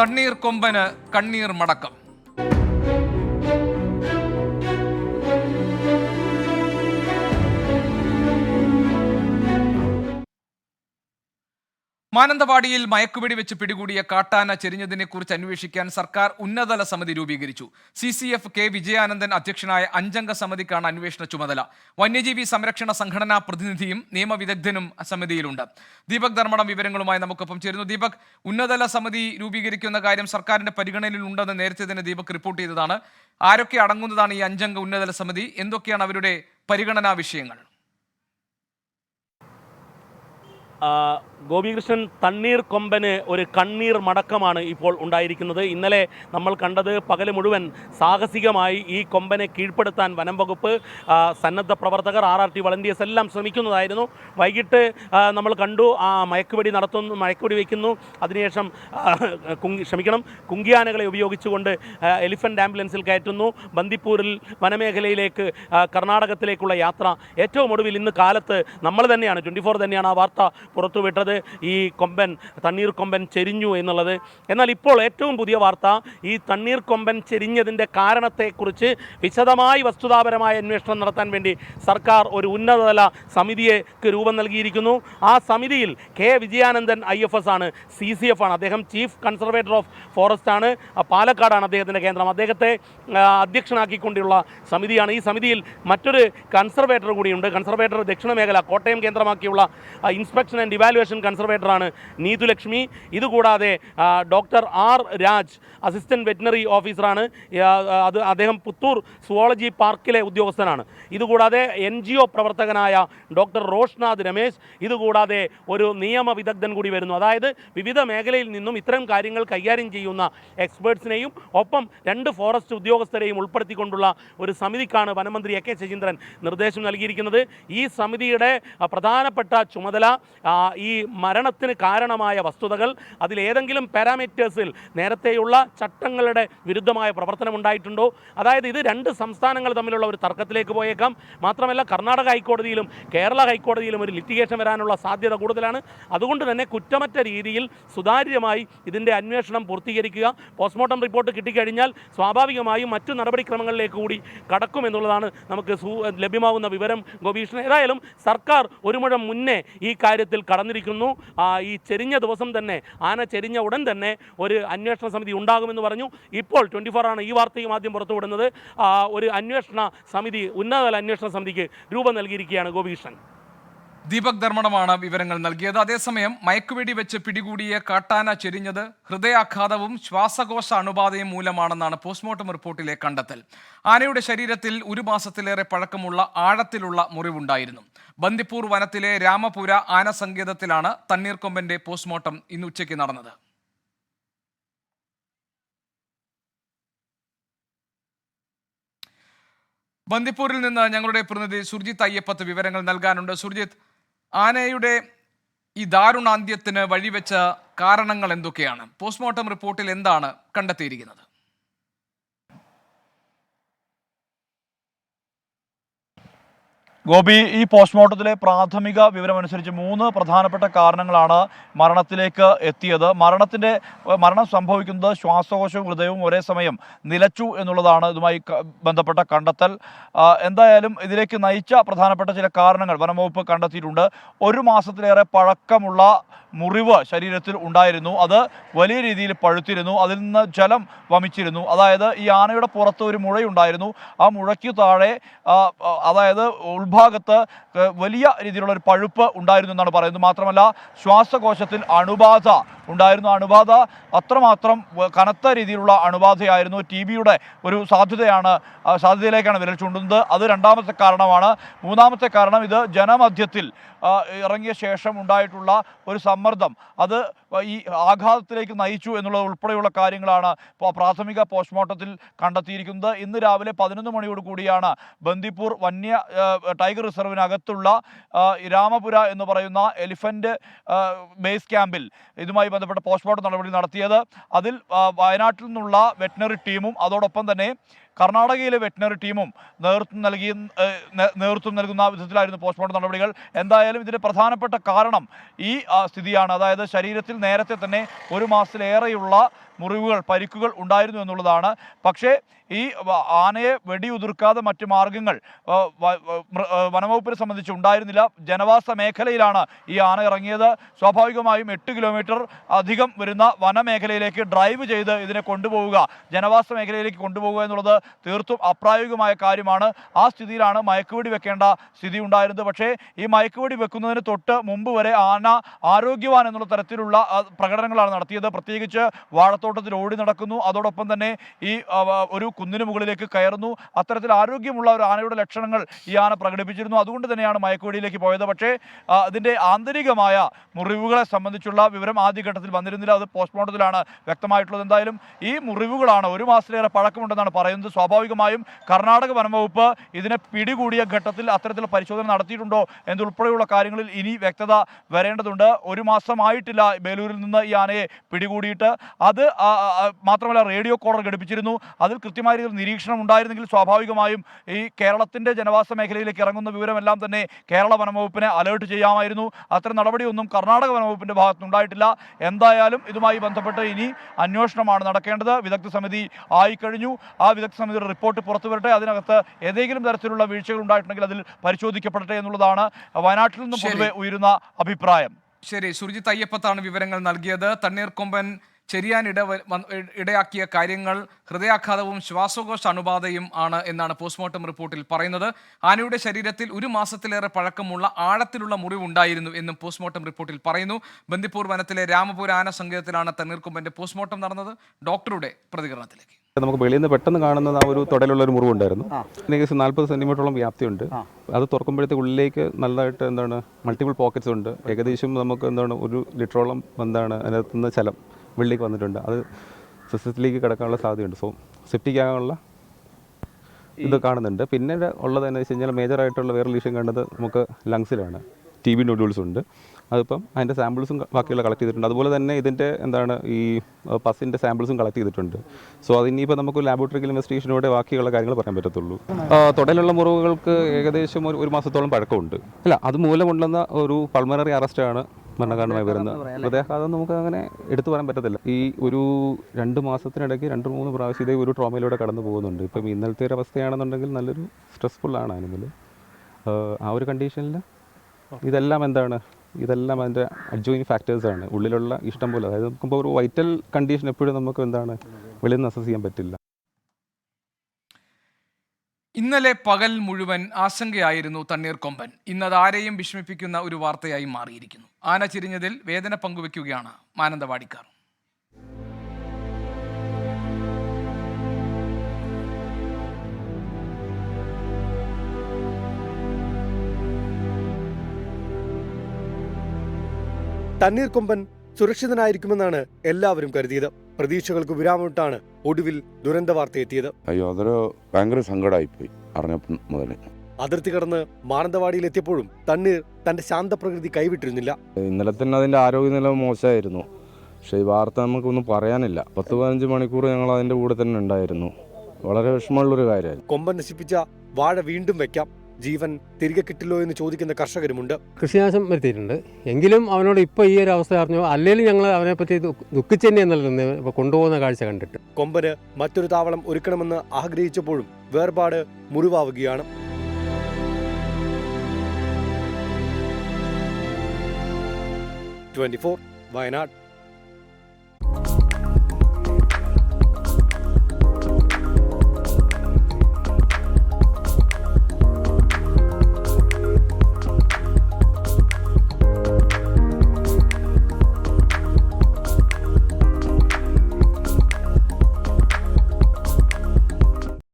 തണ്ണീർ കൊമ്പന് കണ്ണീർ മടക്കം. മാനന്തവാടിയിൽ മയക്കുപിടി വെച്ച് പിടികൂടിയ കാട്ടാന ചെരിഞ്ഞതിനെ കുറിച്ച് അന്വേഷിക്കാൻ സർക്കാർ ഉന്നതതല സമിതി രൂപീകരിച്ചു. C C F K Vijayanandan അധ്യക്ഷനായ അഞ്ചംഗ സമിതിക്കാണ് അന്വേഷണ ചുമതല. വന്യജീവി സംരക്ഷണ സംഘടനാ പ്രതിനിധിയും നിയമവിദഗ്ധനും സമിതിയിലുണ്ട്. ദീപക് ധർമ്മടം വിവരങ്ങളുമായി നമുക്കൊപ്പം ചേരുന്നു. ദീപക് ഉന്നതതല സമിതി രൂപീകരിക്കുന്ന കാര്യം സർക്കാരിന്റെ പരിഗണനയിലുണ്ടെന്ന് നേരത്തെ തന്നെ ദീപക് റിപ്പോർട്ട് ചെയ്തതാണ്. ആരൊക്കെ അടങ്ങുന്നതാണ് ഈ അഞ്ചംഗ ഉന്നതതല സമിതി? എന്തൊക്കെയാണ് അവരുടെ പരിഗണനാ വിഷയങ്ങൾ? ഗോപികൃഷ്ണൻ തണ്ണീർ കൊമ്പന് ഒരു കണ്ണീർ മടക്കമാണ് ഇപ്പോൾ ഉണ്ടായിരിക്കുന്നത്. ഇന്നലെ നമ്മൾ കണ്ടത് പകൽ മുഴുവൻ സാഹസികമായി ഈ കൊമ്പനെ കീഴ്പ്പെടുത്താൻ വനം വകുപ്പ് സന്നദ്ധ പ്രവർത്തകർ ആർ ആർ ടി വളണ്ടിയേഴ്സ് എല്ലാം ശ്രമിക്കുന്നതായിരുന്നു. വൈകിട്ട് നമ്മൾ കണ്ടു ആ മയക്കുവെടി നടത്തുന്നു മയക്കുവെടി വയ്ക്കുന്നു അതിനുശേഷം കുങ്കി ക്ഷമിക്കണം കുങ്കിയാനകളെ ഉപയോഗിച്ചുകൊണ്ട് എലിഫന്റ് ആംബുലൻസിൽ കയറ്റുന്നു. ബന്ദിപ്പൂരിൽ വനമേഖലയിലേക്ക് കർണാടകത്തിലേക്കുള്ള യാത്ര ഏറ്റവും ഒടുവിൽ ഇന്ന് കാലത്ത് നമ്മൾ തന്നെയാണ് ട്വന്റി ഫോർ തന്നെയാണ് ആ വാർത്ത പുറത്തുവിട്ടത്. ഈ കൊമ്പൻ തണ്ണീർ കൊമ്പൻ ചെരിഞ്ഞു എന്നുള്ളത്. എന്നാൽ ഇപ്പോൾ ഏറ്റവും പുതിയ വാർത്ത ഈ തണ്ണീർ കൊമ്പൻ ചെരിഞ്ഞതിന്റെ കാരണത്തെക്കുറിച്ച് വിശദമായി വസ്തുതാപരമായ അന്വേഷണം നടത്താൻ വേണ്ടി സർക്കാർ ഒരു ഉന്നതതല സമിതിക്ക് രൂപം നൽകിയിരിക്കുന്നു. ആ സമിതിയിൽ K Vijayanandan I F S ആണ് സി സി എഫ് ആണ്. അദ്ദേഹം ചീഫ് കൺസർവേറ്റർ ഓഫ് ഫോറസ്റ്റ് ആണ്. പാലക്കാടാണ് അദ്ദേഹത്തിന്റെ കേന്ദ്രം. അദ്ദേഹത്തെ അധ്യക്ഷനാക്കിക്കൊണ്ടുള്ള സമിതിയാണ്. ഈ സമിതിയിൽ മറ്റൊരു കൺസർവേറ്റർ കൂടിയുണ്ട്. കൺസർവേറ്റർ ദക്ഷിണ മേഖല കോട്ടയം കേന്ദ്രമാക്കിയുള്ള ഇൻസ്പെക്ഷൻ ആൻഡ് ഇവാലുവേഷൻ കൺസർവേറ്ററാണ് നീതുലക്ഷ്മി. ഇതുകൂടാതെ doctor R Raj assistant veterinary ഓഫീസറാണ് അത് അദ്ദേഹം പുത്തൂർ സുവോളജി പാർക്കിലെ ഉദ്യോഗസ്ഥനാണ്. ഇതുകൂടാതെ എൻ ജി ഒ പ്രവർത്തകനായ ഡോക്ടർ റോഷ്നാഥ് രമേശ് ഇതുകൂടാതെ ഒരു നിയമ വിദഗ്ധൻ കൂടി വരുന്നു. അതായത് വിവിധ മേഖലയിൽ നിന്നും ഇത്തരം കാര്യങ്ങൾ കൈകാര്യം ചെയ്യുന്ന എക്സ്പേർട്സിനെയും ഒപ്പം രണ്ട് ഫോറസ്റ്റ് ഉദ്യോഗസ്ഥരെയും ഉൾപ്പെടുത്തിക്കൊണ്ടുള്ള ഒരു സമിതിക്കാണ് വനമന്ത്രി എ കെ ശശീന്ദ്രൻ നിർദ്ദേശം നൽകിയിരിക്കുന്നത്. ഈ സമിതിയുടെ പ്രധാനപ്പെട്ട ചുമതല ഈ മരണത്തിന് കാരണമായ വസ്തുതകൾ അതിലേതെങ്കിലും പാരാമീറ്റേഴ്സിൽ നേരത്തെയുള്ള ചട്ടങ്ങളുടെ വിരുദ്ധമായ പ്രവർത്തനം ഉണ്ടായിട്ടുണ്ടോ? അതായത് ഇത് രണ്ട് സംസ്ഥാനങ്ങൾ തമ്മിലുള്ള ഒരു തർക്കത്തിലേക്ക് പോയേക്കാം. മാത്രമല്ല കർണാടക ഹൈക്കോടതിയിലും കേരള ഹൈക്കോടതിയിലും ഒരു ലിറ്റിഗേഷൻ വരാനുള്ള സാധ്യത കൂടുതലാണ്. അതുകൊണ്ട് തന്നെ കുറ്റമറ്റ രീതിയിൽ സുതാര്യമായി ഇതിന്റെ അന്വേഷണം പൂർത്തീകരിക്കുക. പോസ്റ്റ്മോർട്ടം റിപ്പോർട്ട് കിട്ടിക്കഴിഞ്ഞാൽ സ്വാഭാവികമായും മറ്റു നടപടിക്രമങ്ങളിലേക്ക് കൂടി കടക്കുമെന്നുള്ളതാണ് നമുക്ക് ലഭ്യമാകുന്ന വിവരം ഗോപീഷ്ണൻ ഏതായാലും സർക്കാർ ഒരു മുഴം മുന്നേ ഈ കാര്യത്തിൽ കടന്നിരിക്കുന്നു. ആ, ഈ ചെരിഞ്ഞ ദിവസം തന്നെ ആന ചെരിഞ്ഞ ഉടൻ തന്നെ ഒരു അന്വേഷണ സമിതി ഉണ്ടാകുമെന്ന് പറഞ്ഞു. ഇപ്പോൾ ട്വന്റി ആണ് ഈ വാർത്തയും ആദ്യം പുറത്തുവിടുന്നത്. ഒരു അന്വേഷണ സമിതി ഉന്നതതല അന്വേഷണ സമിതിക്ക് രൂപം നൽകിയിരിക്കുകയാണ് ഗോപീഷ്ണൻ ദീപക് ധർമ്മടമാണ് വിവരങ്ങൾ നൽകിയത്. അതേസമയം മയക്കുവെടി വെച്ച് പിടികൂടിയ കാട്ടാന ചെരിഞ്ഞത് ഹൃദയാഘാതവും ശ്വാസകോശ അണുബാധയും മൂലമാണെന്നാണ് പോസ്റ്റ്മോർട്ടം റിപ്പോർട്ടിലെ കണ്ടെത്തൽ. ആനയുടെ ശരീരത്തിൽ ഒരു മാസത്തിലേറെ പഴക്കമുള്ള ആഴത്തിലുള്ള മുറിവുണ്ടായിരുന്നു. ബന്ദിപ്പൂർ വനത്തിലെ രാമപുര ആന സങ്കേതത്തിലാണ് തണ്ണീർക്കൊമ്പന്റെ പോസ്റ്റ്മോർട്ടം ഇന്ന് ഉച്ചയ്ക്ക് നടന്നത്. ബന്ദിപ്പൂരിൽ നിന്ന് ഞങ്ങളുടെ പ്രതിനിധി സുർജിത്ത് അയ്യപ്പത്ത് വിവരങ്ങൾ നൽകാനുണ്ട്. സുർജിത്ത് ആനയുടെ ഈ ദാരുണാന്ത്യത്തിന് വഴിവെച്ച കാരണങ്ങൾ എന്തൊക്കെയാണ്? പോസ്റ്റ്മോർട്ടം റിപ്പോർട്ടിൽ എന്താണ് കണ്ടെത്തിയിരിക്കുന്നത്? ഗോപി ഈ പോസ്റ്റ്മോർട്ടത്തിലെ പ്രാഥമിക വിവരമനുസരിച്ച് മൂന്ന് പ്രധാനപ്പെട്ട കാരണങ്ങളാണ് മരണത്തിലേക്ക് എത്തിയത്. മരണത്തിന്റെ മരണം സംഭവിക്കുന്നത് ശ്വാസകോശവും ഹൃദയവും ഒരേ സമയം നിലച്ചു എന്നുള്ളതാണ് ഇതുമായി ബന്ധപ്പെട്ട കണ്ടെത്തൽ. എന്തായാലും ഇതിലേക്ക് നയിച്ച പ്രധാനപ്പെട്ട ചില കാരണങ്ങൾ വനംവകുപ്പ് കണ്ടെത്തിയിട്ടുണ്ട്. ഒരു മാസത്തിലേറെ പഴക്കമുള്ള മുറിവ് ശരീരത്തിൽ ഉണ്ടായിരുന്നു. അത് വലിയ രീതിയിൽ പഴുത്തിരുന്നു. അതിൽ നിന്ന് ജലം വമിച്ചിരുന്നു. അതായത് ഈ ആനയുടെ പുറത്ത് ഒരു മുഴയുണ്ടായിരുന്നു ആ മുഴയ്ക്ക് താഴെ അതായത് ഉൾഭാഗത്ത് വലിയ രീതിയിലുള്ള ഒരു പഴുപ്പ് ഉണ്ടായിരുന്നു എന്നാണ് പറയുന്നത്. മാത്രമല്ല ശ്വാസകോശത്തിൽ അണുബാധ ഉണ്ടായിരുന്നു. അണുബാധ അത്രമാത്രം കനത്ത രീതിയിലുള്ള അണുബാധയായിരുന്നു. ടി ബിയുടെ ഒരു സാധ്യതയാണ് സാധ്യതയിലേക്കാണ് വിരൽ ചൂണ്ടുന്നത്. അത് രണ്ടാമത്തെ കാരണമാണ്. മൂന്നാമത്തെ കാരണം ഇത് ജനമധ്യത്തിൽ ഇറങ്ങിയ ശേഷം ഉണ്ടായിട്ടുള്ള ഒരു സമ്മർദ്ദം. അത് ഈ ആഘാതത്തിലേക്ക് നയിച്ചു എന്നുള്ളത് ഉൾപ്പെടെയുള്ള കാര്യങ്ങളാണ് പ്രാഥമിക പോസ്റ്റ്മോർട്ടത്തിൽ കണ്ടെത്തിയിരിക്കുന്നത്. ഇന്ന് രാവിലെ പതിനൊന്ന് മണിയോട് കൂടിയാണ് ബന്ദിപ്പൂർ വന്യ ടൈഗർ റിസർവിനകത്തുള്ള രാമപുര എന്ന് പറയുന്ന എലിഫന്റ് ആ, ബേസ് ക്യാമ്പിൽ ഇതുമായി ബന്ധപ്പെട്ട പോസ്റ്റ്മോർട്ടം നടപടി നടത്തിയത്. അതിൽ വയനാട്ടിൽ നിന്നുള്ള വെറ്റിനറി ടീമും അതോടൊപ്പം തന്നെ കർണാടകയിലെ വെറ്റിനറി ടീമും നേതൃത്വം നൽകി നേതൃത്വം നൽകുന്ന വിധത്തിലായിരുന്നു പോസ്റ്റ്മോർട്ടം നടപടികൾ. എന്തായാലും ഇതിന്റെ പ്രധാനപ്പെട്ട കാരണം ഈ സ്ഥിതിയാണ്. അതായത് ശരീരത്തിൽ നേരത്തെ തന്നെ ഒരു മാസത്തിലേറെയുള്ള മുറിവുകൾ പരിക്കുകൾ ഉണ്ടായിരുന്നു എന്നുള്ളതാണ്. പക്ഷേ ഈ ആനയെ വെടിയുതിർക്കാതെ മറ്റ് മാർഗങ്ങൾ വനംവകുപ്പിനെ സംബന്ധിച്ച് ഉണ്ടായിരുന്നില്ല. ജനവാസ മേഖലയിലാണ് ഈ ആന ഇറങ്ങിയത്. സ്വാഭാവികമായും എട്ട് കിലോമീറ്റർ അധികം വരുന്ന വനമേഖലയിലേക്ക് ഡ്രൈവ് ചെയ്ത് ഇതിനെ കൊണ്ടുപോവുക ജനവാസ മേഖലയിലേക്ക് കൊണ്ടുപോവുക എന്നുള്ളത് തീർത്തും അപ്രായോഗികമായ കാര്യമാണ്. ആ സ്ഥിതിയിലാണ് മയക്കുവെടി വെക്കേണ്ട സ്ഥിതി ഉണ്ടായിരുന്നത്. പക്ഷേ ഈ മയക്കുവെടി വെക്കുന്നതിന് തൊട്ട് മുമ്പ് വരെ ആന ആരോഗ്യവാൻ എന്നുള്ള തരത്തിലുള്ള പ്രകടനങ്ങളാണ് നടത്തിയത്. പ്രത്യേകിച്ച് വാഴത്തോട്ടത്തിൽ ഓടി നടക്കുന്നു. അതോടൊപ്പം തന്നെ ഈ ഒരു കുന്നിന് മുകളിലേക്ക് കയറുന്നു. അത്തരത്തിൽ ആരോഗ്യമുള്ള ഒരു ആനയുടെ ലക്ഷണങ്ങൾ ഈ ആന പ്രകടിപ്പിച്ചിരുന്നു. അതുകൊണ്ട് തന്നെയാണ് മയക്കുവെടിയിലേക്ക് പോയത്. പക്ഷേ അതിന്റെ ആന്തരികമായ മുറിവുകളെ സംബന്ധിച്ചുള്ള വിവരം ആദ്യഘട്ടത്തിൽ വന്നിരുന്നില്ല. അത് പോസ്റ്റ്മോർട്ടത്തിലാണ് വ്യക്തമായിട്ടുള്ളത്. എന്തായാലും ഈ മുറിവുകളാണ് ഒരു മാസത്തിലേറെ പഴക്കമുണ്ടെന്നാണ് പറയുന്നത്. സ്വാഭാവികമായും കർണാടക വനംവകുപ്പ് ഇതിനെ പിടികൂടിയ ഘട്ടത്തിൽ അത്തരത്തിൽ പരിശോധന നടത്തിയിട്ടുണ്ടോ എന്നുൾപ്പെടെയുള്ള കാര്യങ്ങളിൽ ഇനി വ്യക്തത വരേണ്ടതുണ്ട്. ഒരു മാസമായിട്ടില്ല ബേലൂരിൽ നിന്ന് ഈ ആനയെ പിടികൂടിയിട്ട്. അത് മാത്രമല്ല റേഡിയോ കോളർ ഘടിപ്പിച്ചിരുന്നു. അതിൽ കൃത്യമായ രീതിയിൽ നിരീക്ഷണം ഉണ്ടായിരുന്നെങ്കിൽ സ്വാഭാവികമായും ഈ കേരളത്തിന്റെ ജനവാസ മേഖലയിലേക്ക് ഇറങ്ങുന്ന വിവരമെല്ലാം തന്നെ കേരള വനംവകുപ്പിനെ അലേർട്ട് ചെയ്യാമായിരുന്നു. അത്തരം നടപടിയൊന്നും കർണാടക വനംവകുപ്പിന്റെ ഭാഗത്തുനിന്നുണ്ടായിട്ടില്ല എന്തായാലും ഇതുമായി ബന്ധപ്പെട്ട് ഇനി അന്വേഷണമാണ് നടക്കേണ്ടത്. വിദഗ്ധ സമിതി ആയിക്കഴിഞ്ഞു. ആ വിദഗ്ധ സമിതിയുടെ റിപ്പോർട്ട് പുറത്തുവരട്ടെ അതിനകത്ത് ഏതെങ്കിലും തരത്തിലുള്ള വീഴ്ചകൾ ഉണ്ടായിട്ടുണ്ടെങ്കിൽ അതിൽ പരിശോധിക്കപ്പെടട്ടെ എന്നുള്ളതാണ് വയനാട്ടിൽ നിന്നും. പൊതുവെ ഉയരുന്ന അഭിപ്രായം. ശരി. സുർജിത് അയ്യപ്പത്താണ് വിവരങ്ങൾ നൽകിയത്. തണ്ണീർക്കൊമ്പൻ ചെരിയാൻ ഇട ഇടയാക്കിയ കാര്യങ്ങൾ ഹൃദയാഘാതവും ശ്വാസകോശ അണുബാധയും ആണ് എന്നാണ് പോസ്റ്റ്മോർട്ടം റിപ്പോർട്ടിൽ പറയുന്നത്. ആനയുടെ ശരീരത്തിൽ ഒരു മാസത്തിലേറെ പഴക്കമുള്ള ആഴത്തിലുള്ള മുറിവുണ്ടായിരുന്നു എന്നും പോസ്റ്റ്മോർട്ടം റിപ്പോർട്ടിൽ പറയുന്നു. ബന്ദിപ്പൂർ വനത്തിലെ രാമപുര ആന സങ്കേതത്തിലാണ് തണ്ണീർക്കൊമ്പന്റെ പോസ്റ്റ്മോർട്ടം നടന്നത്. ഡോക്ടറുടെ പ്രതികരണത്തിലേക്ക്. നമുക്ക് വെളിയിൽ നിന്ന് പെട്ടെന്ന് കാണുന്നത് ആ ഒരു തുടലുള്ള ഒരു മുറിവുണ്ടായിരുന്നു. ഏകദേശം നാൽപ്പത് സെന്റിമീറ്ററോളം വ്യാപ്തിയുണ്ട്. അത് തുറക്കുമ്പോഴത്തേക്ക് ഉള്ളിലേക്ക് നല്ലതായിട്ട് എന്താണ് മൾട്ടിപ്പിൾ പോക്കറ്റ്സ് ഉണ്ട്. ഏകദേശം നമുക്ക് എന്താണ് ഒരു ലിറ്ററോളം എന്താണ് അതിനകത്ത് നിന്ന് ചലം വെള്ളിലേക്ക് വന്നിട്ടുണ്ട്. അത് സിസ്റ്റത്തിലേക്ക് കിടക്കാനുള്ള സാധ്യതയുണ്ട്. സോ സെപ്റ്റിക് ആകാനുള്ള ഇത് കാണുന്നുണ്ട്. പിന്നെ ഉള്ളത് എന്ന് വെച്ച് കഴിഞ്ഞാൽ മേജറായിട്ടുള്ള വേറെ ലീഷൻ കണ്ടത് നമുക്ക് ലങ്സിലാണ് ടി ബി നൊഡ്യൂൾസ് ഉണ്ട്. അതിപ്പം അതിന്റെ സാമ്പിൾസും ബാക്കിയുള്ള കളക്ട് ചെയ്തിട്ടുണ്ട്. അതുപോലെ തന്നെ ഇതിന്റെ എന്താണ് ഈ പസിന്റെ സാമ്പിൾസും കളക്ട് ചെയ്തിട്ടുണ്ട്. സോ അതിനിപ്പോൾ നമുക്ക് ലാബോറട്ടറിക്കൽ ഇൻവെസ്റ്റിഗേഷനോടെ ബാക്കിയുള്ള കാര്യങ്ങൾ പറയാൻ പറ്റത്തുള്ളൂ. തുടലുള്ള മുറിവുകൾക്ക് ഏകദേശം ഒരു ഒരു മാസത്തോളം പഴക്കമുണ്ട്. അല്ല അത് മൂലമുണ്ടെന്ന ഒരു പൾമണറി അറസ്റ്റാണ് മരണകാരണമായി വരുന്നത്. ഹൃദയാഘാതം നമുക്ക് അങ്ങനെ എടുത്തു പറയാൻ പറ്റത്തില്ല. ഈ ഒരു രണ്ട് മാസത്തിനിടയ്ക്ക് രണ്ട് മൂന്ന് പ്രാവശ്യം ഇതേ ഒരു ട്രോമയിലൂടെ കടന്നു പോകുന്നുണ്ട്. ഇപ്പം ഇന്നലത്തെ ഒരു അവസ്ഥയാണെന്നുണ്ടെങ്കിൽ നല്ലൊരു സ്ട്രെസ്ഫുള്ളാണ് അതിനുള്ളിൽ ആ ഒരു കണ്ടീഷനിൽ ഇതെല്ലാം എന്താണ് ഇതെല്ലാം അതിന്റെ അഡ്ജോയിൻ ഫാക്ടേഴ്സാണ് ഉള്ളിലുള്ള ഇഷ്ടം പോലെ. അതായത് നമുക്കിപ്പോൾ ഒരു വൈറ്റൽ കണ്ടീഷൻ എപ്പോഴും നമുക്ക് എന്താണ് വെളിയിൽ നിന്ന് അസസ് ചെയ്യാൻ പറ്റില്ല. ഇന്നലെ പകൽ മുഴുവൻ ആശങ്കയായിരുന്നു തണ്ണീർക്കൊമ്പൻ ഇന്നത് ആരെയും വിഷമിപ്പിക്കുന്ന ഒരു വാർത്തയായി മാറിയിരിക്കുന്നു. ആന ചിരിഞ്ഞതിൽ വേദന പങ്കുവെക്കുകയാണ് മാനന്തവാടിക്കാർ. തണ്ണീർക്കൊമ്പൻ സുരക്ഷിതനായിരിക്കുമെന്നാണ് എല്ലാവരും കരുതിയത്. പ്രതീക്ഷകൾക്ക് വിരാമിട്ടാണ് ഒടുവിൽ ദുരന്ത വാർത്ത എത്തിയത്. അയ്യോ അതൊരു ഭയങ്കര സങ്കടമായിപ്പോയി അറിഞ്ഞപ്പം മുതൽ അതിർത്തി കടന്ന് മാനന്തവാടിയിൽ എത്തിയപ്പോഴും തണ്ണീർ തന്റെ ശാന്തപ്രകൃതി കൈവിട്ടിരുന്നില്ല. ഇന്നലെ തന്നെ അതിന്റെ ആരോഗ്യനില മോശമായിരുന്നു. പക്ഷെ ഈ വാർത്ത നമുക്കൊന്നും പറയാനില്ല. പത്ത് പതിനഞ്ച് മണിക്കൂർ ഞങ്ങൾ അതിന്റെ കൂടെ തന്നെ ഉണ്ടായിരുന്നു. വളരെ വിഷമമുള്ള ഒരു കാര്യമായിരുന്നു. കൊമ്പൻ നശിപ്പിച്ച വാഴ വീണ്ടും വെക്കാം. ജീവൻ തിരികെ കിട്ടില്ലോ എന്ന് ചോദിക്കുന്ന കർഷകരുമുണ്ട്. കൃഷിനാശം വരുത്തിയിട്ടുണ്ട്. എങ്കിലും അവനോട് ഇപ്പോൾ ഈ ഒരു അവസ്ഥ അറിഞ്ഞു? അല്ലെങ്കിൽ ഞങ്ങൾ അവനെ പറ്റി ദുഃഖിച്ച് ഇപ്പോൾ കൊണ്ടുപോകുന്ന കാഴ്ച കണ്ടിട്ട്. കൊമ്പന് മറ്റൊരു താവളം ഒരുക്കണമെന്ന് ആഗ്രഹിച്ചപ്പോഴും വേർപാട് മുറിവാവുകയാണ്. Twenty four Wayanad.